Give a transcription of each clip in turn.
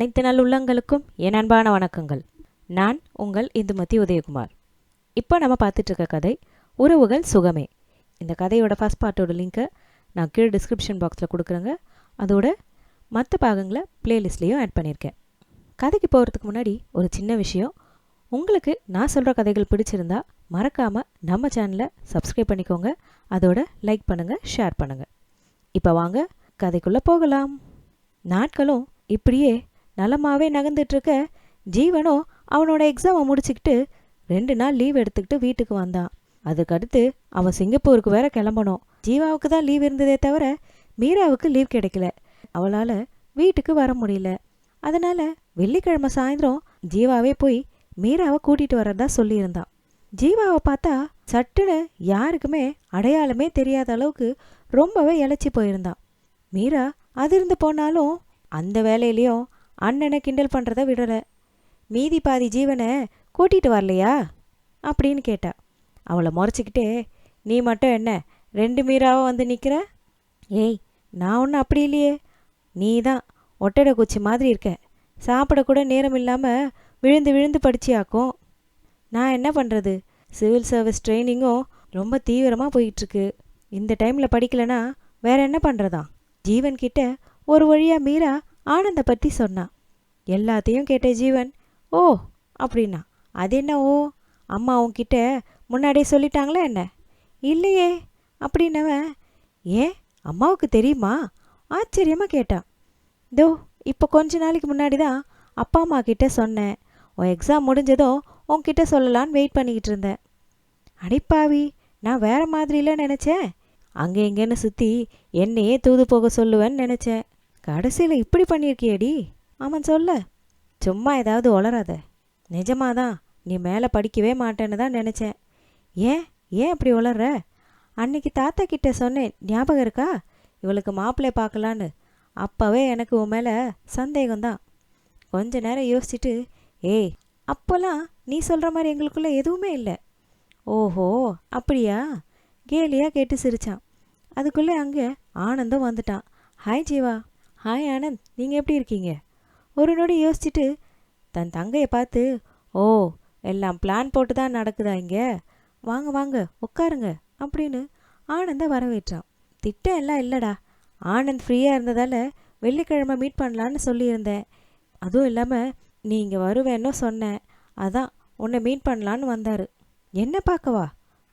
அனைத்து நல்லுள்ளங்களுக்கும் என் அன்பான வணக்கங்கள். நான் உங்கள் இந்துமதி உதயகுமார். இப்போ நம்ம பார்த்துட்டு இருக்க கதை உறவுகள் சுகமே. இந்த கதையோட ஃபஸ்ட் பார்ட்டோட லிங்க்கை நான் கீழே டிஸ்கிரிப்ஷன் பாக்ஸில் கொடுக்குறேங்க. அதோட மற்ற பாகங்களை பிளேலிஸ்ட்லேயும் ஆட் பண்ணியிருக்கேன். கதைக்கு போகிறதுக்கு முன்னாடி ஒரு சின்ன விஷயம். உங்களுக்கு நான் சொல்கிற கதைகள் பிடிச்சிருந்தா மறக்காமல் நம்ம சேனலை சப்ஸ்கிரைப் பண்ணிக்கோங்க. அதோட லைக் பண்ணுங்கள் ஷேர் பண்ணுங்கள் இப்போ வாங்க கதைக்குள்ளே போகலாம். நாட்களும் இப்படியே நலமாகவே நகர்ந்துட்டுருக்க ஜீவனும் அவனோட எக்ஸாமை முடிச்சுக்கிட்டு ரெண்டு நாள் லீவ் எடுத்துக்கிட்டு வீட்டுக்கு வந்தான். அதுக்கடுத்து அவன் சிங்கப்பூருக்கு வேற கிளம்பணும். ஜீவாவுக்கு தான் லீவ் இருந்ததே தவிர மீராவுக்கு லீவ் கிடைக்கல. அவளால் வீட்டுக்கு வர முடியல. அதனால வெள்ளிக்கிழமை சாயந்தரம் ஜீவாவே போய் மீராவை கூட்டிட்டு வரதா சொல்லியிருந்தான். ஜீவாவை பார்த்தா சட்டுன்னு யாருக்குமே அடையாளமே தெரியாத அளவுக்கு ரொம்பவே இழைச்சி போயிருந்தான். மீரா அதிர்ந்து போனாலும் அந்த வேலையிலையும் அண்ணனை கிண்டல் பண்ணுறத விடலை. மீதி பாதி ஜீவனை கூட்டிகிட்டு வரலையா? அப்படின்னு கேட்டா. அவளை முறைச்சிக்கிட்டே நீ மட்டும் என்ன ரெண்டு மீராவும் வந்து நிற்கிற ஏய் நான் ஒன்றும் அப்படி இல்லையே. நீ தான் ஒட்டடை குச்சி மாதிரி இருக்க. சாப்பிடக்கூட நேரம் இல்லாமல் விழுந்து விழுந்து படிச்சியாக்கும். நான் என்ன பண்ணுறது சிவில் சர்வீஸ் ட்ரைனிங்கும் ரொம்ப தீவிரமாக போயிட்டுருக்கு. இந்த டைமில் படிக்கலைன்னா வேற என்ன பண்ணுறதா ஜீவன்கிட்ட ஒரு வழியாக மீரா ஆனந்தை பற்றி சொன்னான் எல்லாத்தையும் கேட்ட ஜீவன் ஓ அப்படின்னா அது என்ன ஓ? அம்மா உன்கிட்ட முன்னாடியே சொல்லிட்டாங்களா என்ன? இல்லையே அப்படின்னவன் ஏன் அம்மாவுக்கு தெரியுமா? ஆச்சரியமாக கேட்டான். தோ இப்போ கொஞ்ச நாளைக்கு முன்னாடி தான் அப்பா அம்மா கிட்டே சொன்னேன். உன் எக்ஸாம் முடிஞ்சதும் உன்கிட்ட சொல்லலான்னு வெயிட் பண்ணிக்கிட்டு இருந்தேன். அடிப்பாவி நான் வேற மாதிரிலாம் நினச்சேன். அங்கே இங்கேன்னு சுற்றி என்னையே தூது போக சொல்லுவேன்னு நினச்சேன். கடைசியில் இப்படி பண்ணியிருக்கியடி? அவன் சொல்ல. சும்மா ஏதாவது உளராத நிஜமாதான் நீ மேலே படிக்கவே மாட்டேன்னு தான் நினச்சேன். ஏன்? ஏன் அப்படி உளர்ற? அன்னைக்கு தாத்தா கிட்ட சொன்னேன் ஞாபகம் இருக்கா? இவளுக்கு மாப்பிள்ளை பார்க்கலான்னு. அப்போவே எனக்கு உன் மேலே சந்தேகம்தான். கொஞ்ச நேரம் யோசிச்சுட்டு ஏய் அப்போல்லாம் நீ சொல்கிற மாதிரி எங்களுக்குள்ளே எதுவுமே இல்லை. ஓஹோ அப்படியா? கேலியாக கேட்டு சிரிச்சான். அதுக்குள்ளே அங்கே ஆனந்தம் வந்துட்டான். ஹாய் ஜீவா. ஹாய் ஆனந்த் நீங்கள் எப்படி இருக்கீங்க? ஒரு நொடி யோசிச்சுட்டு தன் தங்கையை பார்த்து ஓ எல்லாம் பிளான் போட்டு தான் நடக்குதா இங்கே? வாங்க வாங்க உட்காருங்க அப்படின்னு ஆனந்தை வரவேற்றான். திட்டம் எல்லாம் இல்லைடா. ஆனந்த் ஃப்ரீயாக இருந்ததால் வெள்ளிக்கிழமை மீட் பண்ணலான்னு சொல்லியிருந்தேன். அதுவும் இல்லாமல் நீ இங்கே வருவேன்னு சொன்னேன். அதான் உன்னை மீட் பண்ணலான்னு வந்தார். என்ன பார்க்கவா?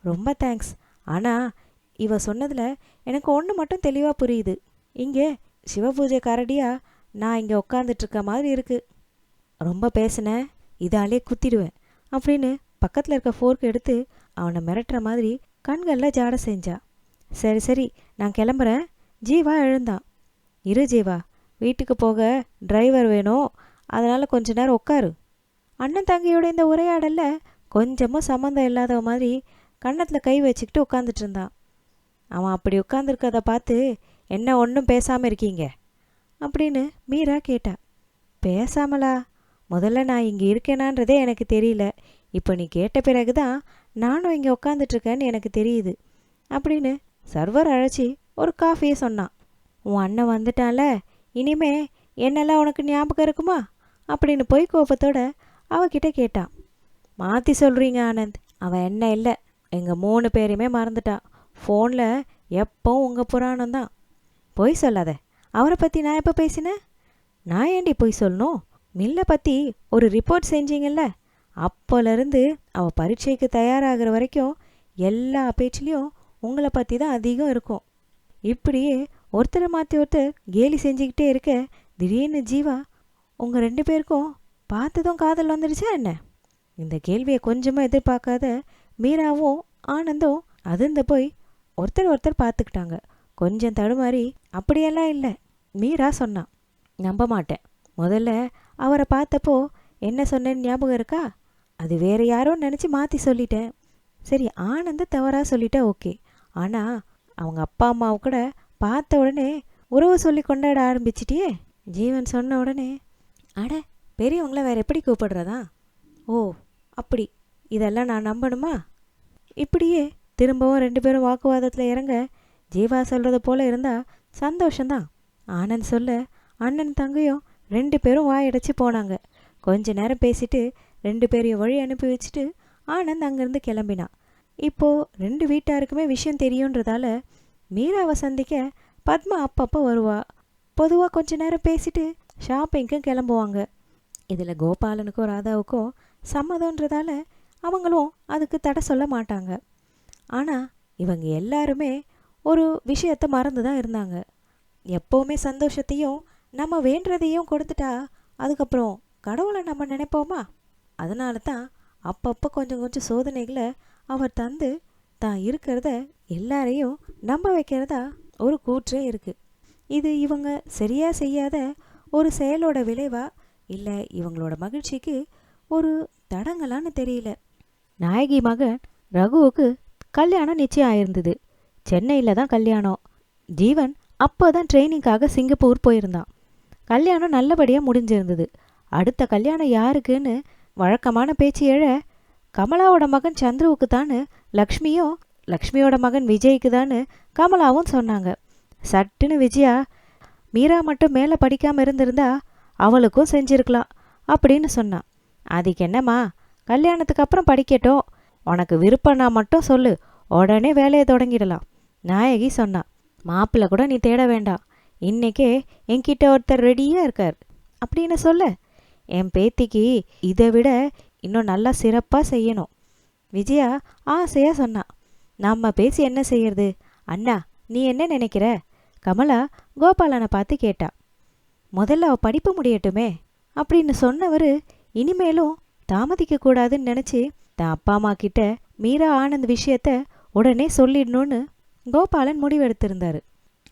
ரொம்ப தேங்க்ஸ் ஆனால் இவ சொன்னதில் எனக்கு ஒன்று மட்டும் தெளிவாக புரியுது. இங்கே சிவபூஜை நான் இங்கே உட்காந்துட்ருக்க மாதிரி இருக்குது ரொம்ப பேசினேன் இதாலே குத்திடுவேன் அப்படின்னு பக்கத்தில் இருக்க ஃபோர்க் எடுத்து அவனை மிரட்டுற மாதிரி கண்களில் ஜாட செஞ்சா. சரி சரி நான் கிளம்புறேன். ஜீவா எழுந்தான் இரு ஜீவா வீட்டுக்கு போக டிரைவர் வேணும். அதனால் கொஞ்ச நேரம் உட்காரு அண்ணன் தங்கையோட இந்த உரையாடலில் கொஞ்சமும் சம்மந்தம் இல்லாத மாதிரி கன்னத்தில் கை வச்சுக்கிட்டு உட்காந்துட்டு இருந்தான் அவன் அப்படி உட்காந்துருக்கதை பார்த்து என்ன ஒன்றும் பேசாமல் இருக்கீங்க? அப்படின்னு மீரா கேட்டா பேசாமலா? முதல்ல நான் இங்கே இருக்கேனான்றதே எனக்கு தெரியல. இப்போ நீ கேட்ட பிறகு தான் நானும் இங்கே உட்காந்துட்ருக்கேன்னு எனக்கு தெரியுது அப்படின்னு சர்வர் அழைச்சி ஒரு காஃபியை சொன்னான். உன் அண்ணன் வந்துட்டான்ல இனிமே என்னெல்லாம் உனக்கு ஞாபகம் இருக்குமா? அப்படின்னு போய் கோபத்தோட அவகிட்ட கேட்டான். மாற்றி சொல்கிறீங்க ஆனந்த். அவன் என்ன இல்லை. எங்கள் மூணு பேரையுமே மறந்துட்டான். ஃபோனில் எப்போவும் உங்கள் புராணம் தான் பொய் சொல்லாத. அவரை பற்றி நான் எப்போ பேசினேன் நான் ஏண்டி பொய் சொல்லணும்? மில்லை பற்றி ஒரு ரிப்போர்ட் செஞ்சீங்கல்ல? அப்போலேருந்து அவள் பரீட்சைக்கு தயாராகிற வரைக்கும் எல்லா பேச்சிலையும் உங்களை பற்றி தான் அதிகம் இருக்கும். இப்படியே ஒருத்தரை மாற்றி ஒருத்தர் கேலி செஞ்சுக்கிட்டே இருக்க திடீர்னு ஜீவா உங்கள் ரெண்டு பேருக்கும் பார்த்ததும் காதல் வந்துடுச்சா என்ன? இந்த கேள்வியை கொஞ்சமாக எதிர்பார்க்காத மீராவும் ஆனந்தும் அதிர்ந்து போய் ஒருத்தர் ஒருத்தர் பார்த்துக்கிட்டாங்க. கொஞ்சம் தடுமாறி அப்படியெல்லாம் இல்லை. மீரா சொன்னான் நம்ப மாட்டேன். முதல்ல அவரை பார்த்தப்போ என்ன சொன்னேன்னு ஞாபகம் இருக்கா? அது வேற யாரோ நினச்சி மாற்றி சொல்லிட்டேன். சரி ஆனந்த தவறாக சொல்லிட்டா ஓகே. ஆனால் அவங்க அப்பா அம்மாவை கூட பார்த்த உடனே உறவு சொல்லி கொண்டாட ஆரம்பிச்சிட்டியே? ஜீவன் சொன்ன உடனே. அட பெரியவங்கள வேற எப்படி கூப்பிடுறதா? ஓ அப்படி. இதெல்லாம் நான் நம்பணுமா? இப்படியே திரும்பவும் ரெண்டு பேரும் வாக்குவாதத்தில் இறங்க ஜீவா சொல்கிறது போல இருந்தால் சந்தோஷந்தான் ஆனந்த் சொல்ல அண்ணன் தங்கையும் ரெண்டு பேரும் வாயடைச்சி போனாங்க. கொஞ்ச நேரம் பேசிட்டு ரெண்டு பேரையும் வழி அனுப்பி வச்சுட்டு ஆனந்த் அங்கேருந்து கிளம்பினான். இப்போது ரெண்டு வீட்டாருக்குமே விஷயம் தெரியுன்றதால மீராவை சந்திக்க பத்மா அப்பப்போ வருவா. பொதுவாக கொஞ்ச நேரம் பேசிட்டு ஷாப்பிங்க்கும் கிளம்புவாங்க. இதில் கோபாலனுக்கும் ராதாவுக்கும் சம்மதன்றதால அவங்களும் அதுக்கு தடை சொல்ல மாட்டாங்க. ஆனால் இவங்க எல்லாருமே ஒரு விஷயத்தை மறந்து தான் இருந்தாங்க. எப்போவுமே சந்தோஷத்தையும் நம்ம வேண்டுறதையும் கொடுத்துட்டா அதுக்கப்புறம் கடவுளை நம்ம நினைப்போமா? அதனால தான் அப்பப்போ கொஞ்சம் கொஞ்சம் சோதனைகளை அவர் தந்து தான் இருக்கிறத எல்லாரையும் நம்ப வைக்கிறதா ஒரு கூற்றே இருக்குது இது இவங்க சரியாக செய்யாத ஒரு செயலோட விளைவா? இல்லை இவங்களோட மகிழ்ச்சிக்கு ஒரு தடங்களான்னு தெரியல. நாயகி மகன் ரகுவுக்கு கல்யாணம் நிச்சயம் ஆயிருந்தது. சென்னையில் தான் கல்யாணம். ஜீவன் அப்போ தான் ட்ரைனிங்காக சிங்கப்பூர் போயிருந்தான். கல்யாணம் நல்லபடியாக முடிஞ்சிருந்தது. அடுத்த கல்யாணம் யாருக்குன்னு வழக்கமான பேச்சு எழ கமலாவோட மகன் சந்துருவுக்கு தான்னு லக்ஷ்மியும் லக்ஷ்மியோட மகன் விஜய்க்கு தான்னு கமலாவும் சொன்னாங்க. சட்டுன்னு விஜயா மீரா மட்டும் மேலே படிக்காமல் இருந்திருந்தா அவளுக்கும் செஞ்சிருக்கலாம் அப்படின்னு சொன்னான். அதுக்கு என்னம்மா கல்யாணத்துக்கு அப்புறம் படிக்கட்டும். உனக்கு விருப்பம்னா மட்டும் சொல்லு. உடனே வேலையை தொடங்கிடலாம். நாயகி சொன்னான் மாப்பிள்ளை கூட நீ தேட வேண்டாம் இன்னைக்கே என்கிட்ட ஒருத்தர் ரெடியாக இருக்கார். அப்படின்னு சொல்ல என் பேத்திக்கு இதை விட இன்னும் நல்லா சிறப்பாக செய்யணும். விஜயா ஆசையாக சொன்னான் நம்ம பேசி என்ன செய்யறது? அண்ணா நீ என்ன நினைக்கிற? கமலா கோபாலனை பார்த்து கேட்டா முதல்ல அவள் படிப்பு முடியட்டுமே. அப்படின்னு சொன்னவர் இனிமேலும் தாமதிக்க கூடாதுன்னு நினச்சி தான் அப்பா அம்மா கிட்ட மீரா ஆனந்த் விஷயத்த உடனே சொல்லிடணும்னு கோபாலன் முடிவெடுத்திருந்தார்.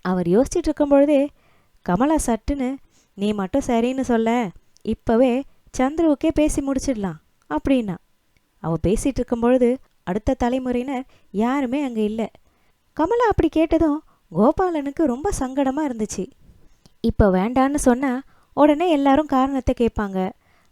அவர் யோசிச்சுட்டு இருக்கும் பொழுதே கமலா சட்டுன்னு நீ மட்டும் சரின்னு சொல்ல இப்போவே சந்துருவுக்கே பேசி முடிச்சிடலாம் அப்படின்னா. அவ பேசிட்டு இருக்கும்பொழுது அடுத்த தலைமுறையினர் யாருமே அங்கே இல்லை. கமலா அப்படி கேட்டதும் கோபாலனுக்கு ரொம்ப சங்கடமாக இருந்துச்சு. இப்போ வேண்டான்னு சொன்னா உடனே எல்லாரும் காரணத்தை கேட்பாங்க.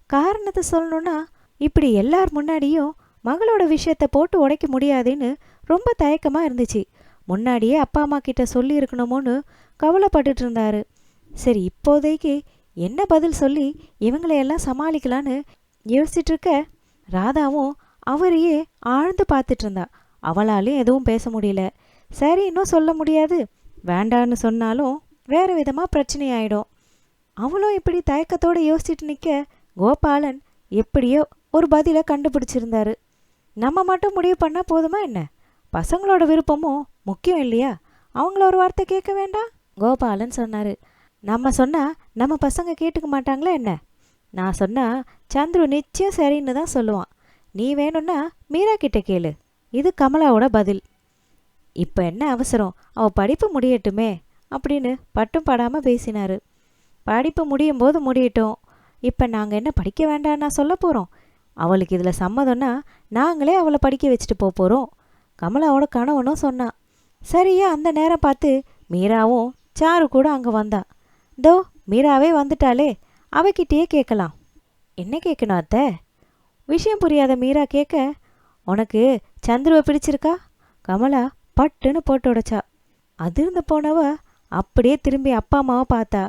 காரணத்தை சொல்லணும்னா இப்படி எல்லார் முன்னாடியும் மகளோட விஷயத்த போட்டு உடைக்க முடியாதுன்னு ரொம்ப தயக்கமாக இருந்துச்சு. முன்னாடியே அப்பா அம்மா கிட்ட சொல்லியிருக்கணுமோன்னு கவலைப்பட்டுட்டு இருந்தாரு சரி இப்போதைக்கு என்ன பதில் சொல்லி இவங்களையெல்லாம் சமாளிக்கலான்னு யோசிச்சிட்ருக்க இருக்க ராதாவும் அவரையே ஆழ்ந்து பார்த்துட்டு இருந்தா அவளாலையும் எதுவும் பேச முடியல. சரி இன்னும் சொல்ல முடியாது. வேண்டான்னு சொன்னாலும் வேற விதமாக பிரச்சனை ஆயிடும் அவளும் இப்படி தயக்கத்தோடு யோசிச்சுட்டு நிற்க கோபாலன் எப்படியோ ஒரு பதிலை கண்டுபிடிச்சிருந்தாரு. நம்ம மட்டும் முடிவு பண்ணால் போதுமா என்ன? பசங்களோட விருப்பமும் முக்கியம் இல்லையா? அவங்கள ஒரு வார்த்தை கேட்க வேண்டாம்? கோபாலன் சொன்னார். நம்ம சொன்னால் நம்ம பசங்க கேட்டுக்க மாட்டாங்களா என்ன? நான் சொன்னால் சந்துரு நிச்சயம் சரின்னு தான் சொல்லுவான். நீ வேணும்னா மீரா கிட்ட கேளு. இது கமலாவோட பதில். இப்போ என்ன அவசரம்? அவ படிப்பு முடியட்டுமே அப்படின்னு பட்டும் படாமல் பேசினார். படிப்பு முடியும் போது முடியட்டும். இப்போ நாங்கள் என்ன படிக்க வேண்டாம்னா சொல்ல போகிறோம் அவளுக்கு இதில் சம்மதம்னா நாங்களே அவளை படிக்க வச்சுட்டு போக போகிறோம் கமலாவோட கணவனும் சொன்னான் சரியா அந்த நேரம் பார்த்து மீராவும் சாரு கூட அங்கே வந்தா. தோ மீராவே வந்துட்டாளே. அவகிட்டயே கேட்கலாம். என்ன கேட்கணும் அத்தை? விஷயம் புரியாத மீரா கேட்க உனக்கு சந்துருவை பிடிச்சிருக்கா? கமலா பட்டுன்னு போட்டு உடைச்சா. அதிர்ந்து போனவ அப்படியே திரும்பி அப்பா அம்மாவை பார்த்தா.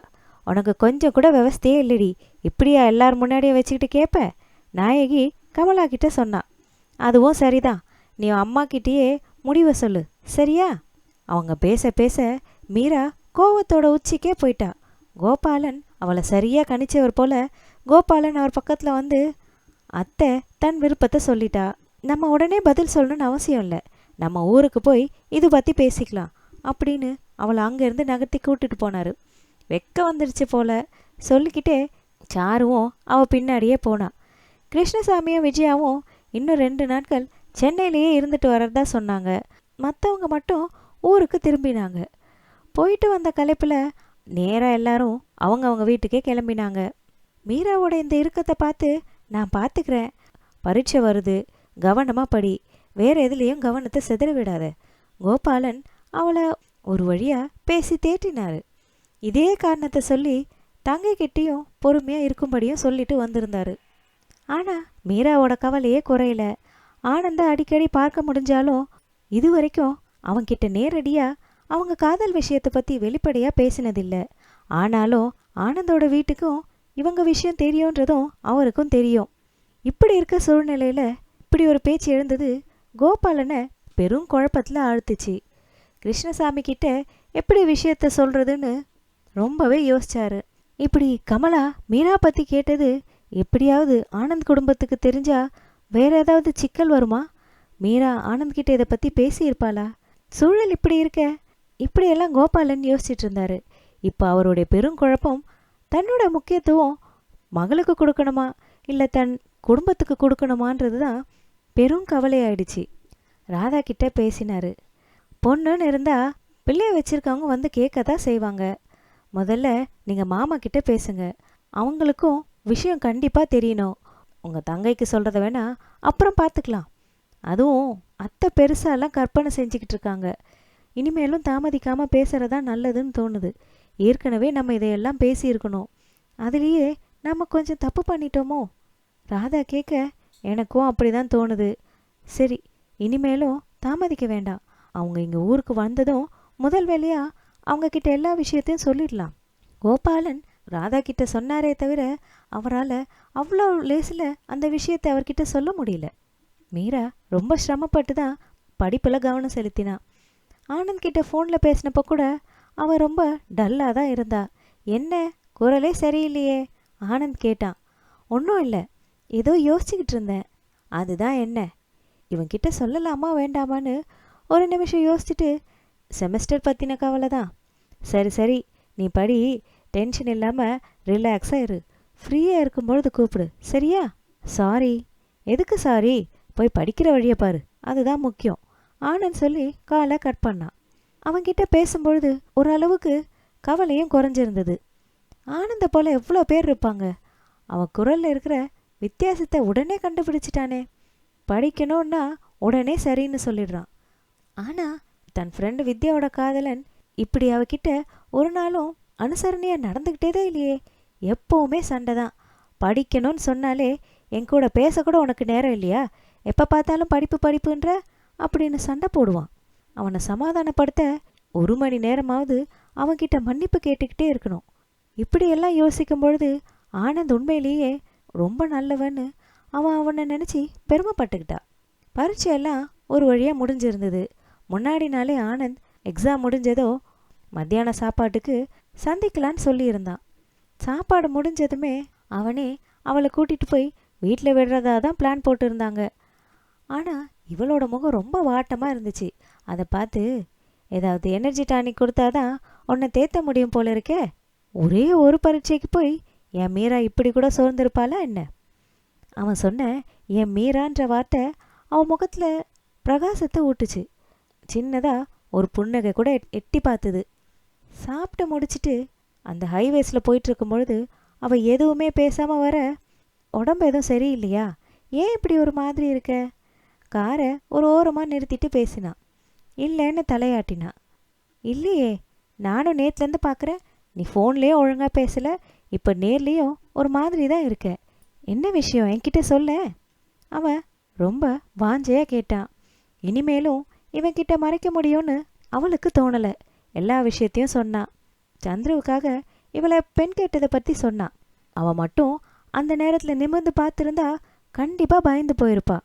உனக்கு கொஞ்சம் கூட விவஸ்தையே இல்லடி. இப்படியா எல்லார் முன்னாடியே வச்சுக்கிட்டு கேட்ப நாயகி கமலா கிட்ட சொன்னான் அதுவும் சரிதான். நீ அம்மா கிட்டேயே முடிவை சொல்லு. சரியா? அவங்க பேச பேச மீரா கோவத்தோட உச்சிக்கே போயிட்டா. கோபாலன் அவளை சரியாக கணிச்சவர் போல கோபாலன் அவர் பக்கத்தில் வந்து அத்தை தன் விருப்பத்தை சொல்லிட்டா. நம்ம உடனே பதில் சொல்லணும்னு அவசியம் இல்லை. நம்ம ஊருக்கு போய் இது பற்றி பேசிக்கலாம். அப்படின்னு அவளை அங்கேருந்து நகர்த்தி கூட்டிட்டு போனார். வெக்க வந்துடுச்சு போல. சொல்லிக்கிட்டே சாருவும் அவள் பின்னாடியே போனான் கிருஷ்ணசாமியும் விஜயாவும் இன்னும் ரெண்டு நாட்கள் சென்னையிலேயே இருந்துட்டு வர்றதா சொன்னாங்க. மற்றவங்க மட்டும் ஊருக்கு திரும்பினாங்க. போயிட்டு வந்த கலைப்பில் நேராக எல்லாரும் அவங்க அவங்க வீட்டுக்கே கிளம்பினாங்க. மீராவோட இந்த இறுக்கத்தை பார்த்து நான் பார்த்துக்கிறேன் பரீட்சை வருது. கவனமாக படி. வேற எதுலேயும் கவனத்தை சிதற விடாத. கோபாலன் அவளை ஒரு வழியாக பேசி தேட்டினார் இதே காரணத்தை சொல்லி தங்கைக்கிட்டேயும் பொறுமையாக இருக்கும்படியும் சொல்லிட்டு வந்திருந்தாரு. ஆனால் மீராவோட கவலையே குறையல. ஆனந்த அடிக்கடி பார்க்க முடிஞ்சாலும் இது வரைக்கும் அவன்கிட்ட நேரடியாக அவங்க காதல் விஷயத்தை பற்றி வெளிப்படையாக பேசினதில்லை. ஆனாலும் ஆனந்தோட வீட்டுக்கும் இவங்க விஷயம் தெரியுன்றதும் அவருக்கும் தெரியும். இப்படி இருக்க சூழ்நிலையில் இப்படி ஒரு பேச்சு எழுந்தது கோபாலனை பெரும் குழப்பத்தில் ஆழ்த்துச்சு. கிருஷ்ணசாமி கிட்ட எப்படி விஷயத்த சொல்றதுன்னு ரொம்பவே யோசிச்சாரு. இப்படி கமலா மீரா பத்தி கேட்டது எப்படியாவது ஆனந்த் குடும்பத்துக்கு தெரிஞ்சா வேற ஏதாவது சிக்கல் வருமா? மீரா ஆனந்த் கிட்ட இதை பத்தி பேசியிருப்பாளா? சூழல் இப்படி இருக்க? இப்படியெல்லாம் கோபாலன் யோசிச்சுட்டு இருந்தாரு இப்போ அவருடைய பெருங்குழப்பம் தன்னோட முக்கியத்துவம் மகளுக்கு கொடுக்கணுமா? இல்லை தன் குடும்பத்துக்கு கொடுக்கணுமான்றது தான் பெரும் கவலையாயிடுச்சு. ராதா கிட்ட பேசினாரு. பொண்ணுன்னு இருந்தா பிள்ளைய வச்சிருக்கவங்க வந்து கேட்க தான் செய்வாங்க. முதல்ல நீங்கள் மாமா கிட்ட பேசுங்க. அவங்களுக்கும் விஷயம் கண்டிப்பாக தெரியணும். உங்கள் தங்கைக்கு சொல்கிறத வேணா அப்புறம் பார்த்துக்கலாம் அதுவும் அத்தை பெருசாலாம் கற்பனை செஞ்சுக்கிட்டு இருக்காங்க. இனிமேலும் தாமதிக்காமல் பேசுகிறதா நல்லதுன்னு தோணுது. ஏற்கனவே நம்ம இதையெல்லாம் பேசியிருக்கணும். அதுலேயே நம்ம கொஞ்சம் தப்பு பண்ணிட்டோமோ? ராதா கேட்க எனக்கும் அப்படி தான் தோணுது. சரி இனிமேலும் தாமதிக்க வேண்டாம். அவங்க இங்கே ஊருக்கு வந்ததும் முதல் வேலையாக அவங்கக்கிட்ட எல்லா விஷயத்தையும் சொல்லிடலாம். கோபாலன் ராதா கிட்ட சொன்னாரே தவிர அவரால் அவ்வளோ லேசில் அந்த விஷயத்தை அவர்கிட்ட சொல்ல முடியல. மீரா ரொம்ப சிரமப்பட்டு தான் படிப்பில் கவனம் செலுத்தினான் ஆனந்த் கிட்ட ஃபோனில் பேசினப்போ கூட அவள் ரொம்ப டல்லாக தான் இருந்தா. என்ன குரலே சரியில்லையே? ஆனந்த் கேட்டான். ஒன்றும் இல்லை. ஏதோ யோசிச்சுக்கிட்டு இருந்தேன். அதுதான் என்ன? இவன்கிட்ட சொல்லலாமா வேண்டாமான்னு ஒரு நிமிஷம் யோசிச்சுட்டு செமஸ்டர் பற்றின கவலை தான். சரி சரி. நீ படி. டென்ஷன் இல்லாமல் ரிலாக்ஸாக இரு. ஃப்ரீயாக இருக்கும்பொழுது கூப்பிடு. சரியா? சாரி. எதுக்கு சாரி? போய் படிக்கிற வழியை பாரு. அதுதான் முக்கியம். ஆனந்த் சொல்லி காலை கட் பண்ணான். அவன்கிட்ட பேசும்பொழுது ஓரளவுக்கு கவலையும் குறைஞ்சிருந்தது. ஆனந்த போல எவ்வளோ பேர் இருப்பாங்க? அவன் குரல்ல இருக்கிற வித்தியாசத்தை உடனே கண்டுபிடிச்சிட்டானே. படிக்கணும்னா உடனே சரின்னு சொல்லிடுறான். ஆனால் தன் ஃப்ரெண்டு வித்யாவோட காதலன் இப்படி அவகிட்ட ஒரு நாளும் அனுசரணையாக நடந்துக்கிட்டே தான் இல்லையே. எப்போவுமே சண்டை தான். படிக்கணும்னு சொன்னாலே என் கூட பேசக்கூட உனக்கு நேரம் இல்லையா? எப்போ பார்த்தாலும் படிப்பு படிப்புன்ற? அப்படின்னு சண்டை போடுவான். அவனை சமாதானப்படுத்த ஒரு மணி நேரமாவது அவன்கிட்ட மன்னிப்பு கேட்டுக்கிட்டே இருக்கணும். இப்படியெல்லாம் யோசிக்கும் பொழுது ஆனந்த் உண்மையிலேயே ரொம்ப நல்லவன்னு அவன் அவனை நினச்சி பெருமைப்பட்டுக்கிட்டா. பரீட்சையெல்லாம் ஒரு வழியாக முடிஞ்சிருந்தது. முன்னாடி நாளே ஆனந்த் எக்ஸாம் முடிஞ்சதோ மத்தியான சாப்பாட்டுக்கு சந்திக்கலான்னு சொல்லியிருந்தான். சாப்பாடு முடிஞ்சதுமே அவனே அவளை கூட்டிகிட்டு போய் வீட்டில் விடுறதா தான் பிளான் போட்டிருந்தாங்க. ஆனால் இவளோட முகம் ரொம்ப வாட்டமாக இருந்துச்சு. அதை பார்த்து ஏதாவது எனர்ஜி டானிக் கொடுத்தாதான் உன்னை தேத்த முடியும் போல இருக்கே. ஒரே ஒரு பரீட்சைக்கு போய் என் மீரா இப்படி கூட சோர்ந்திருப்பாளா என்ன? அவன் சொன்ன என் மீரான்ற வார்த்தை அவன் முகத்தில் பிரகாசத்தை ஊட்டுச்சு. சின்னதாக ஒரு புன்னகை கூட எட்- எட்டி பார்த்தது. சாப்பிட்டு முடிச்சிட்டு அந்த ஹைவேஸில் போயிட்டு பொழுது அவள் எதுவுமே பேசாமல் வர உடம்பு எதுவும் சரியில்லையா? ஏன் இப்படி ஒரு மாதிரி இருக்க? காரை ஒரு ஓரமாக நிறுத்திட்டு பேசினான் இல்லைன்னு தலையாட்டினா. இல்லையே நானும் நேத்துலேருந்து பார்க்குறேன் நீ ஃபோன்லேயே ஒழுங்காக பேசலை இப்போ நேர்லேயும் ஒரு மாதிரி தான் இருக்க. என்ன விஷயம்? என்கிட்ட சொல்ல. அவன் ரொம்ப வாஞ்சையாக கேட்டான் இனிமேலும் இவன்கிட்ட மறைக்க முடியும்னு அவளுக்கு தோணலை. எல்லா விஷயத்தையும் சொன்னான் சந்துருவுக்காக இவளை பெண் கேட்டதை பற்றி சொன்னான் அவன் மட்டும் அந்த நேரத்தில் நிமிர்ந்து பார்த்துருந்தா கண்டிப்பாக பயந்து போயிருப்பா.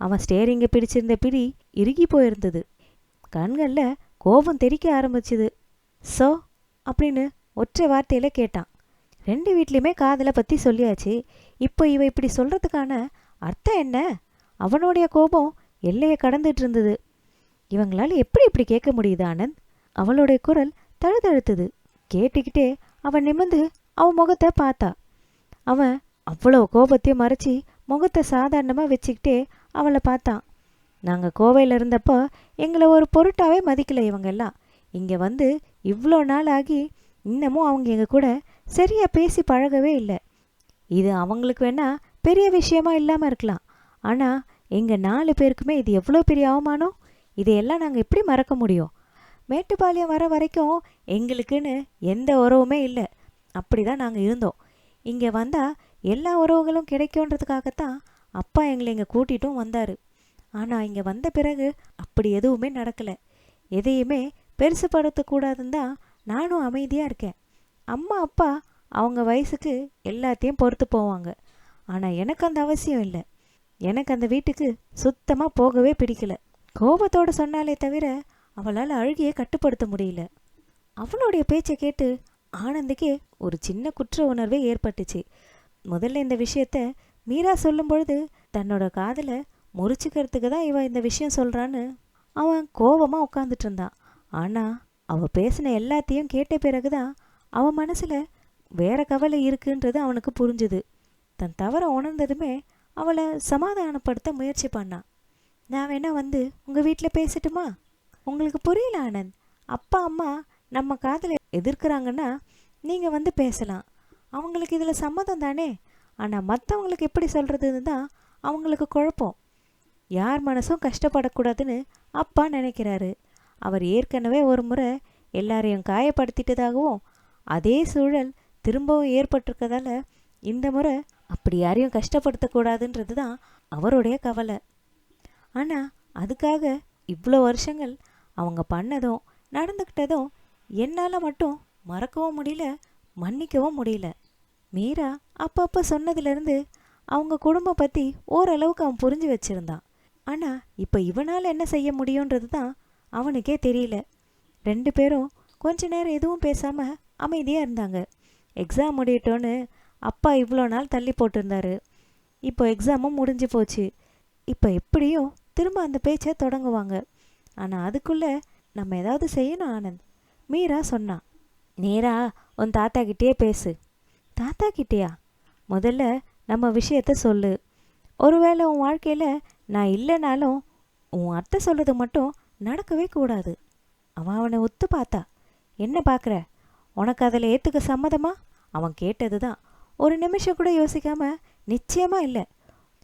அவன் ஸ்டேரிங்கை பிடிச்சிருந்த பிடி இறுகி போயிருந்தது. கண்களில் கோபம் தெறிக்க ஆரம்பிச்சுது. ஸோ அப்படின்னு ஒற்றை வார்த்தையில் கேட்டான். ரெண்டு வீட்லேயுமே காதலை பற்றி சொல்லியாச்சு. இப்போ இவ இப்படி சொல்கிறதுக்கான அர்த்தம் என்ன? அவனுடைய கோபம் எல்லையை கடந்துட்டு இருந்தது. இவங்களால எப்படி இப்படி கேட்க முடியுது ஆனந்த்? அவளுடைய குரல் தழுதழுத்துது. கேட்டுக்கிட்டே அவன் நிமிர்ந்து அவன் முகத்தை பார்த்தா. அவன் அவ்வளோ கோபத்தையும் மறைச்சி முகத்தை சாதாரணமாக வச்சுக்கிட்டே அவளை பார்த்தான் நாங்கள் கோவையில் இருந்தப்போ எங்களை ஒரு பொருட்டாவே மதிக்கல இவங்க எல்லாம். இங்கே வந்து இவ்வளோ நாள் ஆகி இன்னமும் அவங்க எங்கள் கூட சரியா பேசி பழகவே இல்லை. இது அவங்களுக்கு வேணால் பெரிய விஷயமா இல்லாமல் இருக்கலாம். ஆனால் எங்கள் நாலு பேருக்குமே இது எவ்வளோ பெரிய அவமானம்? இதையெல்லாம் நாங்கள் எப்படி மறக்க முடியும்? மேட்டுப்பாளையம் வர வரைக்கும் எங்களுக்குன்னு எந்த உறவுமே இல்லை. அப்படி தான் நாங்கள் இருந்தோம். இங்கே வந்தால் எல்லா உறவுகளும் கிடைக்கும்ன்றதுக்காகத்தான் அப்பா எங்களை இங்கே கூட்டிட்டும் வந்தார். ஆனால் இங்கே வந்த பிறகு அப்படி எதுவுமே நடக்கலை. எதையுமே பெருசுப்படுத்தக்கூடாதுன்னு தான் நானும் அமைதியாக இருக்கேன். அம்மா அப்பா அவங்க வயசுக்கு எல்லாத்தையும் பொறுத்து போவாங்க. ஆனால் எனக்கு அந்த அவசியம் இல்லை. எனக்கு அந்த வீட்டுக்கு சுத்தமாக போகவே பிடிக்கல. கோபத்தோடு சொன்னாலே தவிர அவளால் அழுகியை கட்டுப்படுத்த முடியல. அவளுடைய பேச்சை கேட்டு ஆனந்துக்கே ஒரு சின்ன குற்ற உணர்வே ஏற்பட்டுச்சு. முதல்ல இந்த விஷயத்த மீரா சொல்லும் பொழுது தன்னோட காதலை முறிச்சுக்கிறதுக்கு தான் இவன் இந்த விஷயம் சொல்கிறான்னு அவன் கோபமாக உட்காந்துட்டு இருந்தான். ஆனால் அவள் பேசின எல்லாத்தையும் கேட்ட பிறகு தான் அவன் மனசில் வேற கவலை இருக்குன்றது அவனுக்கு புரிஞ்சுது. தன் தவற உணர்ந்ததுமே அவளை சமாதானப்படுத்த முயற்சி பண்ணான். நான் வேணா வந்து உங்கள் வீட்டில் பேசட்டுமா? உங்களுக்கு புரியல ஆனந்த். அப்பா அம்மா நம்ம காதலை எதிர்க்கிறாங்கன்னா நீங்கள் வந்து பேசலாம். அவங்களுக்கு இதில் சம்மதம் தானே? ஆனால் மற்றவங்களுக்கு எப்படி சொல்கிறதுன்னு தான் அவங்களுக்கு குழப்பம். யார் மனசும் கஷ்டப்படக்கூடாதுன்னு அப்பா நினைக்கிறாரு. அவர் ஏற்கனவே ஒரு முறை எல்லாரையும் காயப்படுத்திட்டதாகவும் அதே சூழல் திரும்பவும் ஏற்பட்டிருக்கதால இந்த முறை அப்படி யாரையும் கஷ்டப்படுத்தக்கூடாதுன்றது தான் அவருடைய கவலை. ஆனால் அதுக்காக இவ்வளோ வருஷங்கள் அவங்க பண்ணதும் நடந்துக்கிட்டதும் என்னால் மட்டும் மறக்கவும் முடியல மன்னிக்கவும் முடியல. மீரா அப்பப்போ சொன்னதுலேருந்து அவங்க குடும்பம் பற்றி ஓரளவுக்கு அவன் புரிஞ்சு வச்சுருந்தான். ஆனால் இப்போ இவனால் என்ன செய்ய முடியுன்றது தான் அவனுக்கே தெரியல. ரெண்டு பேரும் கொஞ்ச நேரம் எதுவும் பேசாமல் அமைதியாக இருந்தாங்க. எக்ஸாம் முடியட்டோன்னு அப்பா இவ்வளோ நாள் தள்ளி போட்டிருந்தாரு. இப்போ எக்ஸாமும் முடிஞ்சு போச்சு. இப்போ எப்படியும் திரும்ப அந்த பேச்சை தொடங்குவாங்க. ஆனால் அதுக்குள்ளே நம்ம ஏதாவது செய்யணும் ஆனந்த். மீரா சொன்னான் நேரா உன் தாத்தா கிட்டேயே பேசு. தாத்தா கிட்டேயா? முதல்ல நம்ம விஷயத்த சொல்லு. ஒருவேளை உன் வாழ்க்கையில் நான் இல்லைனாலும் உன் அத்தை சொல்கிறது மட்டும் நடக்கவே கூடாது. அவன் அவனை ஒத்து பார்த்தா. என்ன பார்க்குற உனக்கு அதில் ஏற்றுக்க சம்மதமா? அவன் கேட்டது தான் ஒரு நிமிஷம் கூட யோசிக்காம நிச்சயமாக இல்லை.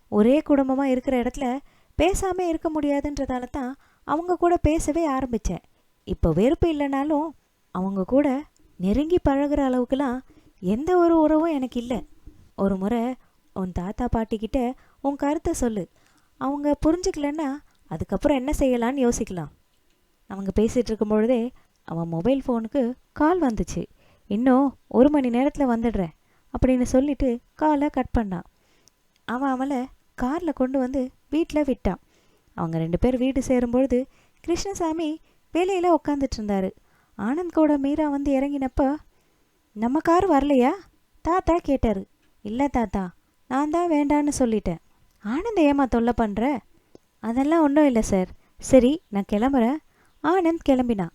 ஒரே குடும்பமாக இருக்கிற இடத்துல பேசாமல் இருக்க முடியாதுன்றதால தான் அவங்க கூட பேசவே ஆரம்பித்தேன் இப்போ வெறுப்பு இல்லைனாலும் அவங்க கூட நெருங்கி பழகுற அளவுக்குலாம் எந்த ஒரு உறவும் எனக்கு இல்லை. ஒரு முறை உன் தாத்தா பாட்டிக்கிட்ட உன் கருத்தை சொல்லு. அவங்க புரிஞ்சுக்கலன்னா அதுக்கப்புறம் என்ன செய்யலான்னு யோசிக்கலாம். அவங்க பேசிகிட்டு இருக்கும் பொழுதே அவன் மொபைல் ஃபோனுக்கு கால் வந்துச்சு. இன்னும் ஒரு மணி நேரத்தில் வந்துடுறேன் அப்படின்னு சொல்லிட்டு காலை கட் பண்ணான். அவன் அவளை காரில் கொண்டு வந்து வீட்டில் விட்டான். அவங்க ரெண்டு பேர் வீடு சேரும்பொழுது கிருஷ்ணசாமி வேலையில் உட்காந்துட்டு இருந்தாரு ஆனந்த் கூட மீரா வந்து இறங்கினப்போ நம்ம கார் வரலையா? தாத்தா கேட்டாரு. இல்லை தாத்தா நான் தான் வேண்டான்னு சொல்லிட்டேன். ஆனந்த் ஏமா தொல்லை பண்ணுற அதெல்லாம் ஒன்றும் இல்லை சார். சரி நான் கிளம்புறேன். ஆனந்த் கிளம்பினான்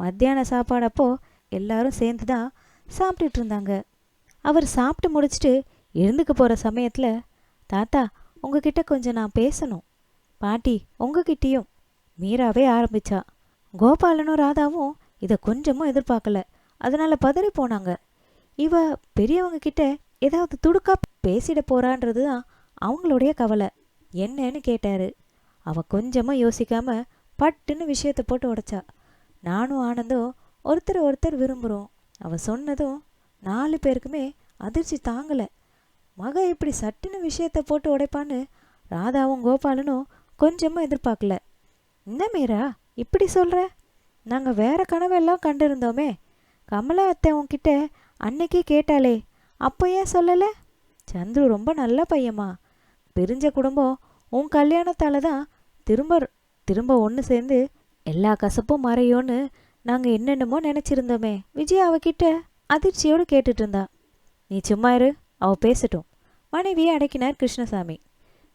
மத்தியான சாப்பாடப்போ எல்லாரும் சேர்ந்து தான் சாப்பிட்டுட்டு இருந்தாங்க. அவர் சாப்பிட்டு முடிச்சுட்டு எழுந்துக்கு போகிற சமயத்தில் தாத்தா உங்ககிட்ட கொஞ்சம் நான் பேசணும். பாட்டி உங்ககிட்டயும். மீராவே ஆரம்பிச்சா. கோபாலனும் ராதாவும் இதை கொஞ்சமும் எதிர்பார்க்கல. அதனால பதறி போனாங்க. இவ பெரியவங்க கிட்ட ஏதாவது துடுக்கா பேசிட போறான்றது தான் அவங்களுடைய கவலை. என்னன்னு கேட்டாரு. அவ கொஞ்சமாக யோசிக்காம பட்டுன்னு விஷயத்தை போட்டு உடைச்சா. நானும் ஆனந்தும் ஒருத்தர் ஒருத்தர் விரும்புகிறோம் அவ சொன்னதும் நாலு பேருக்குமே அதிர்ச்சி தாங்கலை. மக இப்படி சட்டுன்னு விஷயத்த போட்டு உடைப்பான்னு ராதாவும் கோபாலனும் கொஞ்சமும் எதிர்பார்க்கல. என்ன மீரா இப்படி சொல்கிற நாங்கள் வேற கனவெல்லாம் கண்டிருந்தோமே. கமலா அத்தை உன்கிட்ட அன்னைக்கே கேட்டாளே அப்போ ஏன் சொல்லலை? சந்துரு ரொம்ப நல்ல பையம்மா. பிரிஞ்ச குடும்பம் உன் கல்யாணத்தால் தான் திரும்ப திரும்ப ஒன்று சேர்ந்து எல்லா கசப்பும் மறையோன்னு நாங்கள் என்னென்னமோ நினச்சிருந்தோமே. விஜய் அவகிட்ட அதிர்ச்சியோடு கேட்டுட்டு இருந்தா. நீ சும்மா இரு அவள் பேசட்டும். மனைவியை அடக்கினார் கிருஷ்ணசாமி.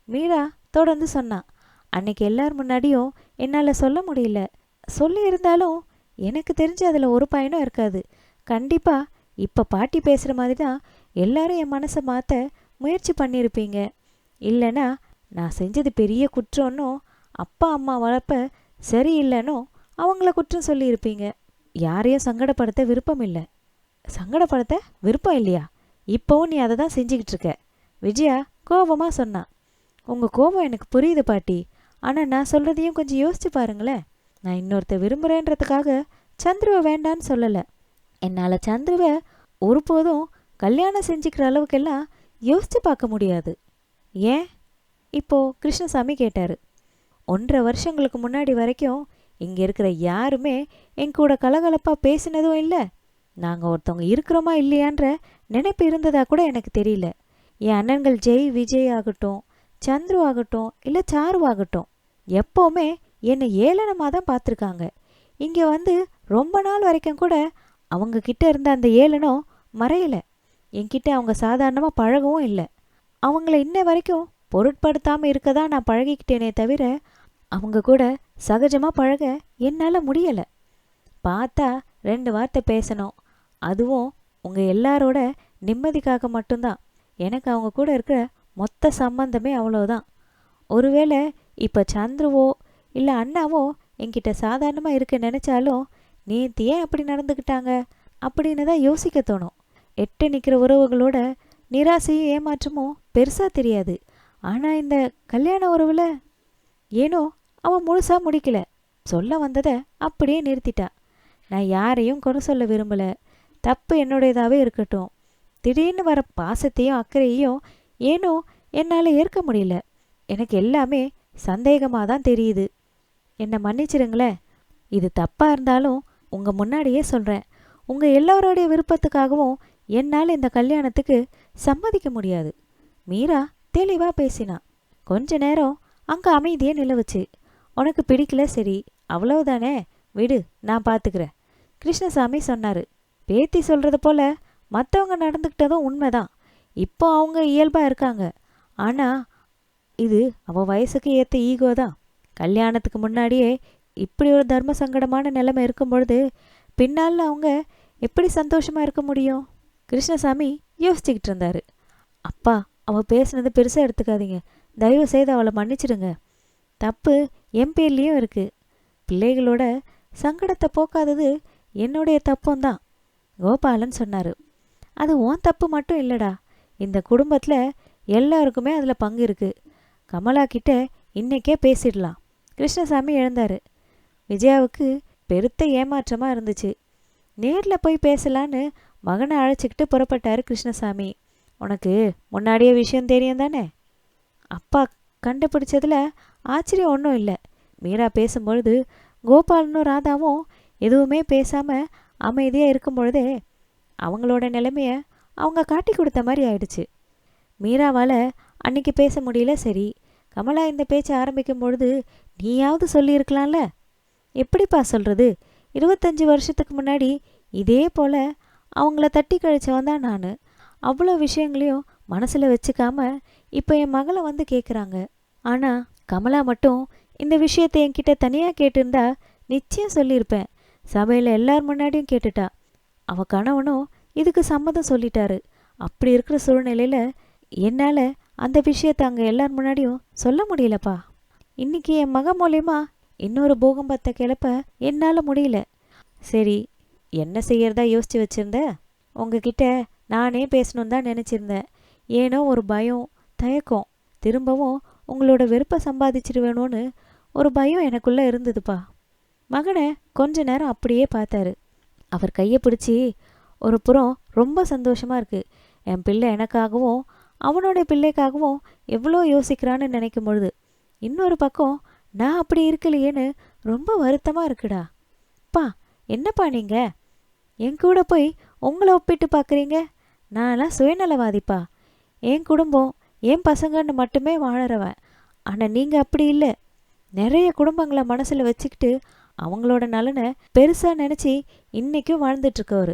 மீரா தொடர்ந்து சொன்னான் அன்னைக்கு எல்லார் முன்னாடியும் என்னால் சொல்ல முடியல. சொல்லி இருந்தாலும் எனக்கு தெரிஞ்சு அதில் ஒரு பயனும் இருக்காது. கண்டிப்பாக இப்போ பாட்டி பேசுகிற மாதிரி தான் எல்லாரும் என் மனசை மாற்ற முயற்சி பண்ணியிருப்பீங்க இல்லைன்னா நான் செஞ்சது பெரிய குற்றம்னும் அப்பா அம்மா வளர்ப்ப சரியில்லைனோ அவங்கள குற்றம் சொல்லியிருப்பீங்க. யாரையும் சங்கடப்படுத்த விருப்பம் இல்லை. சங்கடப்படுத்த விருப்பம் இல்லையா? இப்போவும் நீ அதை தான் செஞ்சுக்கிட்டு இருக்க. விஜயா கோபமாக சொன்னான் உங்கள் கோபம் எனக்கு புரியுது பாட்டி. ஆனால் நான் சொல்கிறதையும் கொஞ்சம் யோசிச்சு பாருங்களேன். நான் இன்னொருத்த விரும்புகிறேன்றதுக்காக சந்துருவை வேண்டான்னு சொல்லலை. என்னால் சந்துருவை ஒருபோதும் கல்யாணம் செஞ்சுக்கிற அளவுக்கெல்லாம் யோசித்து பார்க்க முடியாது. ஏன்? இப்போது கிருஷ்ணசாமி கேட்டார். ஒன்றரை வருஷங்களுக்கு முன்னாடி வரைக்கும் இங்கே இருக்கிற யாருமே என் கூட கலகலப்பாக பேசினதும் இல்லை. நாங்கள் ஒருத்தவங்க இருக்கிறோமா இல்லையான்ற நினைப்பு இருந்ததா கூட எனக்கு தெரியல. என் அண்ணன்கள் ஜெய் விஜய் ஆகட்டும் சந்துரு ஆகட்டும் இல்லை சாரு ஆகட்டும் எப்போவுமே என்னை ஏளனமாக தான் பார்த்துருக்காங்க. இங்கே வந்து ரொம்ப நாள் வரைக்கும் கூட அவங்க கிட்ட இருந்த அந்த ஏளனம் மறையலை. என்கிட்ட அவங்க சாதாரணமாக பழகவும் இல்லை. அவங்கள இன்ன வரைக்கும் பொருட்படுத்தாமல் இருக்க தான் நான் பழகிக்கிட்டேனே தவிர அவங்க கூட சகஜமாக பழக என்னால் முடியலை. பார்த்தா ரெண்டு வார்த்தை பேசணும். அதுவும் உங்கள் எல்லாரோட நிம்மதிக்காக மட்டும்தான். எனக்கு அவங்க கூட இருக்கிற மொத்த சம்பந்தமே அவ்வளோதான் ஒருவேளை இப்போ சந்துருவோ இல்லை அண்ணாவோ என்கிட்ட சாதாரணமாக இருக்க நினச்சாலும் நேற்று ஏன் அப்படி நடந்துக்கிட்டாங்க? அப்படின்னு தான் யோசிக்க தோணும். எட்டு நிற்கிற உறவுகளோட நிராசையும் ஏமாற்றமும் பெருசாக தெரியாது. ஆனால் இந்த கல்யாண உறவில் ஏனோ அவன் முழுசாக முடிக்கல. சொல்ல வந்ததை அப்படியே நிறுத்திட்டா. நான் யாரையும் குறை சொல்ல விரும்பல. தப்பு என்னுடையதாகவே இருக்கட்டும். திடீர்னு வர பாசத்தையும் அக்கறையையும் ஏனோ என்னால் ஏற்க முடியல. எனக்கு எல்லாமே சந்தேகமாக தான் தெரியுது. என்னை மன்னிச்சிடுங்களேன் இது தப்பாக இருந்தாலும் உங்கள் முன்னாடியே சொல்கிறேன் உங்கள் எல்லோருடைய விருப்பத்துக்காகவும் என்னால் இந்த கல்யாணத்துக்கு சம்மதிக்க முடியாது. மீரா தெளிவாக பேசினா. கொஞ்ச நேரம் அங்கே அமைதியே நிலவுச்சு. உனக்கு பிடிக்கல சரி அவ்வளவுதானே? விடு நான் பார்த்துக்கிறேன் கிருஷ்ணசாமி சொன்னார். பேத்தி சொல்கிறது போல மற்றவங்க நடந்துக்கிட்டதும் உண்மைதான். இப்போ அவங்க இயல்பாக இருக்காங்க. ஆனால் இது அவ வயசுக்கு ஏற்ற ஈகோ தான் கல்யாணத்துக்கு முன்னாடியே இப்படி ஒரு தர்ம சங்கடமான நிலைமை இருக்கும் பொழுது பின்னால் அவங்க எப்படி சந்தோஷமாக இருக்க முடியும்? கிருஷ்ணசாமி யோசிச்சுக்கிட்டு இருந்தாரு. அப்பா அவள் பேசுனது பெருசாக எடுத்துக்காதீங்க. தயவு செய்து அவளை மன்னிச்சிடுங்க. தப்பு என் பேர்லேயும் இருக்குது பிள்ளைகளோட சங்கடத்தை போக்காதது என்னுடைய தப்பும் தான் கோபாலன் சொன்னார். அது உன் தப்பு மட்டும் இல்லைடா. இந்த குடும்பத்தில் எல்லாருக்குமே அதில் பங்கு இருக்குது கமலா கிட்ட இன்னைக்கே பேசிடலாம். கிருஷ்ணசாமி எழுந்தார். விஜயாவுக்கு பெருத்த ஏமாற்றமாக இருந்துச்சு. நேரில் போய் பேசலான்னு மகனை அழைச்சிக்கிட்டு புறப்பட்டார் கிருஷ்ணசாமி. உனக்கு முன்னாடியே விஷயம் தெரியும் தானே? அப்பா கண்டுபிடிச்சதுல ஆச்சரியம் ஒன்றும் இல்லை. மீரா பேசும்பொழுது கோபாலனும் ராதாவும் எதுவுமே பேசாமல் அமைதியாக இருக்கும் பொழுதே அவங்களோட நிலைமைய அவங்க காட்டி கொடுத்த மாதிரி ஆயிடுச்சு. மீராவால் அன்னைக்கு பேச முடியல. சரி கமலா இந்த பேச்சை ஆரம்பிக்கும் பொழுது நீயாவது சொல்லியிருக்கலாம்ல? எப்படிப்பா சொல்கிறது இருபத்தஞ்சி வருஷத்துக்கு முன்னாடி இதே போல் அவங்கள தட்டி கழிச்சவன் தான் நான். அவ்வளோ விஷயங்களையும் மனசில் வச்சுக்காம இப்போ என் மகளை வந்து கேட்குறாங்க ஆனால் கமலா மட்டும் இந்த விஷயத்தை என்கிட்ட தனியாக கேட்டிருந்தா நிச்சயம் சொல்லியிருப்பேன். சபையில் எல்லார் முன்னாடியும் கேட்டுட்டா. அவ கணவனும் இதுக்கு சம்மதம் சொல்லிட்டாரு. அப்படி இருக்கிற சூழ்நிலையில் என்னால் அந்த விஷயத்தை அங்கே எல்லார் முன்னாடியும் சொல்ல முடியலப்பா. இன்னைக்கு என் மக மூலயமா இன்னொரு பூகம்பத்தை கிளப்ப என்னால் முடியல. சரி என்ன செய்யறதா யோசிச்சு வச்சிருந்த? உங்ககிட்ட நானே பேசணுன்னு தான் நினச்சிருந்தேன். ஏனோ ஒரு பயம் தயக்கம் திரும்பவும் உங்களோட வெறுப்பை சம்பாதிச்சிருவேணும்னு ஒரு பயம் எனக்குள்ளே இருந்ததுப்பா. மகனை கொஞ்ச நேரம் அப்படியே பார்த்தாரு. அவர் கையை பிடிச்சி ஒரு புறம் ரொம்ப சந்தோஷமாக இருக்குது என் பிள்ளை எனக்காகவும் அவனுடைய பிள்ளைக்காகவும் எவ்வளோ யோசிக்கிறான்னு நினைக்கும் பொழுது இன்னொரு பக்கம் நான் அப்படி இருக்கலையேன்னு ரொம்ப வருத்தமாக இருக்குடா. பா என்னப்பா நீங்கள் என் கூட போய் உங்களை ஒப்பிட்டு பார்க்குறீங்க நான்லாம் சுயநலவாதிப்பா. என் குடும்பம் என் பசங்கன்னு மட்டுமே வாழறவன். ஆனால் நீங்கள் அப்படி இல்லை. நிறைய குடும்பங்களை மனசில் வச்சுக்கிட்டு அவங்களோட நலனை பெருசாக நினச்சி இன்றைக்கும் வாழ்ந்துட்டுருக்கவர்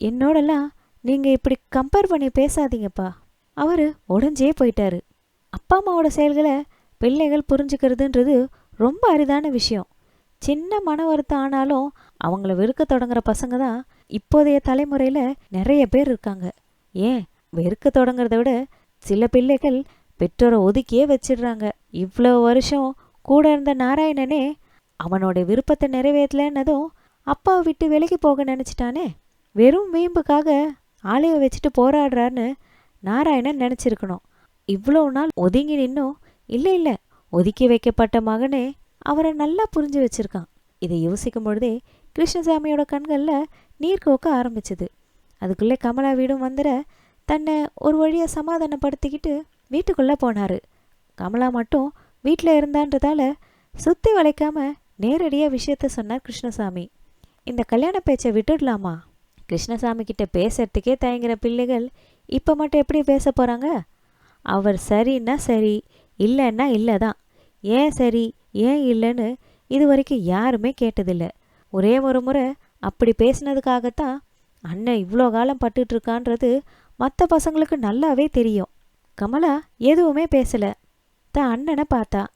என்னோடலாம் நீங்கள் இப்படி கம்பேர் பண்ணி பேசாதீங்கப்பா. அவர் உடஞ்சே போயிட்டாரு. அப்பா அம்மாவோட செயல்களை பிள்ளைகள் புரிஞ்சுக்கிறதுன்றது ரொம்ப அரிதான விஷயம். சின்ன மன வருத்தம் ஆனாலும் அவங்கள வெறுக்க தொடங்குற பசங்க தான் இப்போதைய தலைமுறையில் நிறைய பேர் இருக்காங்க. ஏன்? வெறுக்க தொடங்குறத விட சில பிள்ளைகள் பெற்றோரை ஒதுக்கியே வச்சிடுறாங்க. இவ்வளோ வருஷம் கூட இருந்த நாராயணனே அவனோட விருப்பத்தை நிறைவேற்றலன்னதும் அப்பாவை விட்டு விலகி போக நினச்சிட்டானே? வெறும் வீம்புக்காக ஆலையை வச்சுட்டு போராடுறான்னு நாராயணன் நினச்சிருக்கணும். இவ்வளோ நாள் ஒதுங்கி நின்னும். இல்லை இல்லை ஒதுக்கி வைக்கப்பட்ட மகனே அவரை நல்லா புரிஞ்சு வச்சிருக்கான். இதை யோசிக்கும் பொழுதே கிருஷ்ணசாமியோட கண்களில் நீர் கோக்க ஆரம்பிச்சது. அதுக்குள்ளே கமலா வீடும் வந்துட தன்னை ஒரு வழியாக சமாதானப்படுத்திக்கிட்டு வீட்டுக்குள்ளே போனார். கமலா மட்டும் வீட்டில் இருந்தான்றதால சுற்றி வளைக்காம நேரடியாக விஷயத்த சொன்னார் கிருஷ்ணசாமி. இந்த கல்யாண பேச்சை விட்டுடலாமா? கிருஷ்ணசாமி கிட்ட பேசுறதுக்கே தயங்குற பிள்ளைகள் இப்போ மட்டும் எப்படி பேச போகிறாங்க அவர் சரின்னா சரி இல்லைன்னா இல்லை தான் ஏன் சரி ஏன் இல்லைன்னு இது வரைக்கும் யாருமே கேட்டதில்ல. ஒரே ஒரு முறை அப்படி பேசினதுக்காகத்தான் அண்ணன் இவ்வளோ காலம் பட்டுட்டு இருக்கான்றது மற்ற பசங்களுக்கு நல்லாவே தெரியும். கமலா எதுவுமே பேசலை. தான் அண்ணனை பார்த்தா.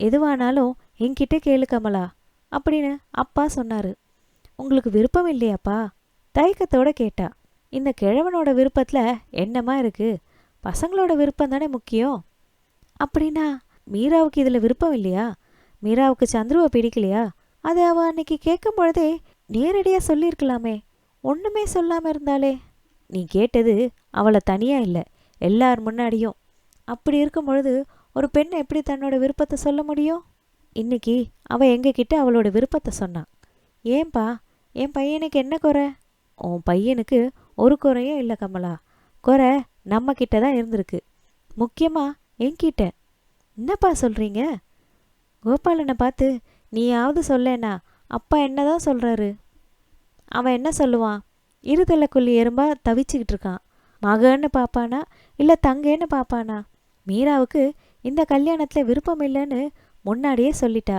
எதுவானாலும் என்கிட்ட கேளு கமலா அப்படின்னு அப்பா சொன்னார். உங்களுக்கு விருப்பம் இல்லையாப்பா? தயக்கத்தோட கேட்டா. இந்த கிழவனோட விருப்பத்தில் என்னமா இருக்கு? பசங்களோட விருப்பம் தானே முக்கியம்? அப்படின்னா மீராவுக்கு இதில் விருப்பம் இல்லையா? மீராவுக்கு சந்துருவை பிடிக்கலையா? அது அவள் அன்னைக்கு கேட்கும் பொழுதே நேரடியாக சொல்லியிருக்கலாமே. ஒன்றுமே சொல்லாமல் இருந்தாலே நீ கேட்டது அவளை தனியாக இல்லை எல்லார் முன்னாடியும். அப்படி இருக்கும் பொழுது ஒரு பெண் எப்படி தன்னோட விருப்பத்தை சொல்ல முடியும்? இன்னைக்கு அவள் எங்ககிட்ட அவளோட விருப்பத்தை சொன்னான் ஏன்பா என் பையனுக்கு என்ன குறை? உன் பையனுக்கு ஒரு குறையும் இல்லை கமலா. குறை நம்ம தான் இருந்திருக்கு. முக்கியமாக என்கிட்ட. என்னப்பா சொல்கிறீங்க கோபாலனை பார்த்து நீயாவது சொல்லேனா அப்பா என்ன தான் சொல்கிறாரு அவன் என்ன சொல்லுவான்? இருதலைக்குள்ளி எறும்பா தவிச்சுக்கிட்டு இருக்கான். மகன்னு பாப்பானா இல்லை தங்கன்னு பாப்பானா? மீராவுக்கு இந்த கல்யாணத்தில் விருப்பம் இல்லைன்னு முன்னாடியே சொல்லிட்டா.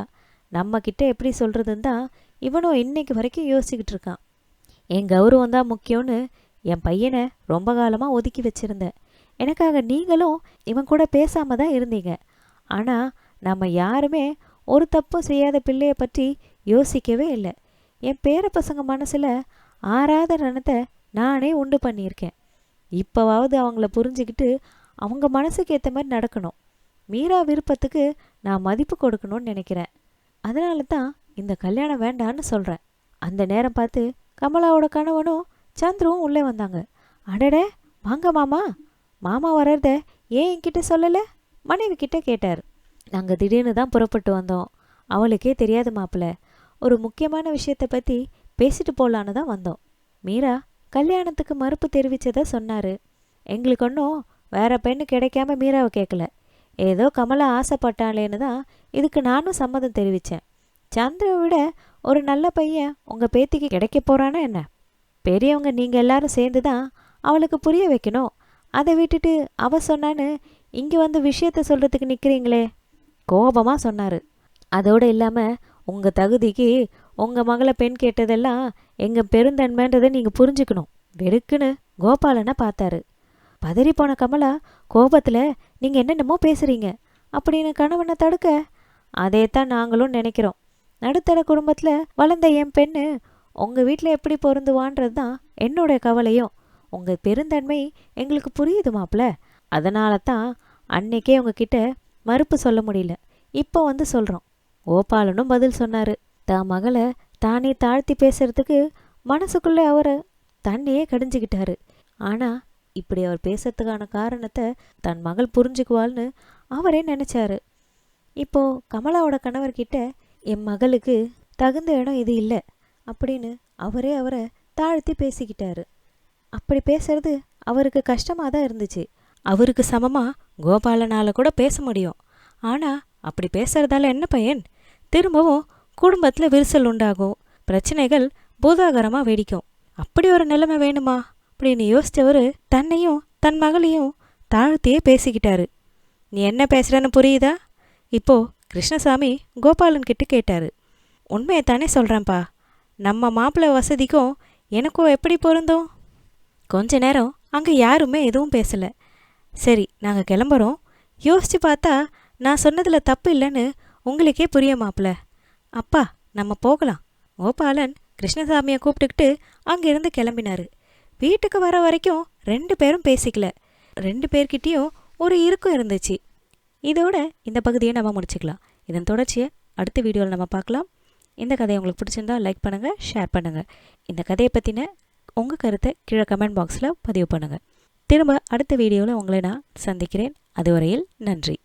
நம்ம கிட்ட எப்படி சொல்கிறதுன்னு தான் இவனும் இன்னைக்கு வரைக்கும் யோசிச்சுக்கிட்டு இருக்கான். என் கௌரவம் தான் முக்கியம்னு என் பையனை ரொம்ப காலமாக ஒதுக்கி வச்சுருந்தேன். எனக்காக நீங்களும் இவன் கூட பேசாமல் தான் இருந்தீங்க. ஆனால் நம்ம யாருமே ஒரு தப்பும் செய்யாத பிள்ளையை பற்றி யோசிக்கவே இல்லை. என் பேர பசங்க மனசில் ஆறாத ரணத்தை நானே உண்டு பண்ணியிருக்கேன். இப்போவாவது அவங்கள புரிஞ்சுக்கிட்டு அவங்க மனசுக்கு ஏற்ற மாதிரி நடக்கணும். மீரா விருப்பத்துக்கு நான் மதிப்பு கொடுக்கணும்னு நினைக்கிறேன். அதனால தான் இந்த கல்யாணம் வேண்டான்னு சொல்கிறேன் அந்த நேரம் பார்த்து கமலாவோட கணவனும் சந்துருவும் உள்ளே வந்தாங்க. அடடே வாங்க மாமா. மாமா வர்றத ஏன் என்கிட்ட சொல்லலை? மனைவி கிட்ட கேட்டார். நாங்கள் திடீர்னு தான் புறப்பட்டு வந்தோம். அவளுக்கே தெரியாது மாப்பிள்ள ஒரு முக்கியமான விஷயத்தை பற்றி பேசிட்டு போகலான்னு தான் வந்தோம். மீரா கல்யாணத்துக்கு மறுப்பு தெரிவித்ததை சொன்னார். எங்களுக்கு ஒன்றும் வேற பெண்ணு கிடைக்காம மீராவை கேட்கல ஏதோ கமலா ஆசைப்பட்டாளேன்னு தான் இதுக்கு நானும் சம்மதம் தெரிவித்தேன் சந்திரவை விட ஒரு நல்ல பையன் உங்கள் பேத்திக்கு கிடைக்க போகிறானா என்ன? பெரியவங்க நீங்கள் எல்லாரும் சேர்ந்து தான் அவளுக்கு புரிய வைக்கணும். அதை விட்டுட்டு அவ சொன்னான்னு இங்கே வந்து விஷயத்த சொல்கிறதுக்கு நிற்கிறீங்களே கோபமாக சொன்னார். அதோடு இல்லாமல் உங்கள் தகுதிக்கு உங்கள் மகளை பெண் கேட்டதெல்லாம் எங்கள் பெருந்தன்மைன்றதை நீங்கள் புரிஞ்சுக்கணும். வெடுக்குன்னு கோபாலனை பார்த்தாரு. பதறி போன கமலா கோபத்தில் நீங்கள் என்னென்னமோ பேசுகிறீங்க அப்படின்னு கணவனை தடுக்க அதே தான் நாங்களும் நினைக்கிறோம். நடுத்தர குடும்பத்தில் வளர்ந்த என் பெண்ணு உங்கள் வீட்டில் எப்படி பொருந்துவான்றது தான் என்னோட கவலையும். உங்கள் பெருந்தன்மை எங்களுக்கு புரியுது மாப்பிள்ள அதனால தான் அன்னைக்கே உங்ககிட்ட மறுப்பு சொல்ல முடியல. இப்போ வந்து சொல்கிறோம் கோபாலனும் பதில் சொன்னார். தான் மகளை தானே தாழ்த்தி பேசுறதுக்கு மனசுக்குள்ளே அவரை தன்னையே கடிஞ்சுக்கிட்டாரு. ஆனால் இப்படி அவர் பேசுறதுக்கான காரணத்தை தன் மகள் புரிஞ்சுக்குவாள்னு அவரே நினச்சாரு. இப்போ கமலாவோட கணவர்கிட்ட என் மகளுக்கு தகுந்த இடம் இது இல்லை. அப்படின்னு அவரே அவரை தாழ்த்தி பேசிக்கிட்டாரு. அப்படி பேசுறது அவருக்கு கஷ்டமாக தான் இருந்துச்சு. அவருக்கு சமமாக கோபாலனால் கூட பேச முடியும். ஆனால் அப்படி பேசுறதால என்ன பையன்? திரும்பவும் குடும்பத்தில் விரிசல் உண்டாகும். பிரச்சனைகள் பூதாகரமாக வெடிக்கும். அப்படி ஒரு நிலைமை வேணுமா? அப்படின்னு யோசித்தவர் தன்னையும் தன் மகளையும் தாழ்த்தியே பேசிக்கிட்டாரு. நீ என்ன பேசுறன்னு புரியுதா? இப்போ கிருஷ்ணசாமி கோபாலன் கிட்ட கேட்டாரு. உண்மையை தானே சொல்கிறேன்ப்பா நம்ம மாப்பிள்ளை வசதிக்கும் எனக்கும் எப்படி பொருந்தும்? கொஞ்ச நேரம் அங்கே யாருமே எதுவும் பேசலை. சரி நாங்கள் கிளம்புறோம். யோசித்து பார்த்தா நான் சொன்னதில் தப்பு இல்லைன்னு உங்களுக்கே புரிய மாப்பிள்ள. அப்பா நம்ம போகலாம். கோபாலன் கிருஷ்ணசாமியை கூப்பிட்டுக்கிட்டு அங்கேருந்து கிளம்பினார். வீட்டுக்கு வர வரைக்கும் ரெண்டு பேரும் பேசிக்கல. ரெண்டு பேர்கிட்டேயும் ஒரு இருக்கும் இருந்துச்சு. இதோட இந்த பகுதியை நம்ம முடிச்சுக்கலாம். இதன் தொடர்ச்சியை அடுத்த வீடியோவில் நம்ம பார்க்கலாம். இந்த கதையை உங்களுக்கு பிடிச்சிருந்தா லைக் பண்ணுங்கள் ஷேர் பண்ணுங்கள் இந்த கதையை பற்றின உங்கள் கருத்தை கீழே கமெண்ட் பாக்ஸில் பதிவு பண்ணுங்கள் திரும்ப அடுத்த வீடியோவில் உங்களை நான் சந்திக்கிறேன். அதுவரையில் நன்றி.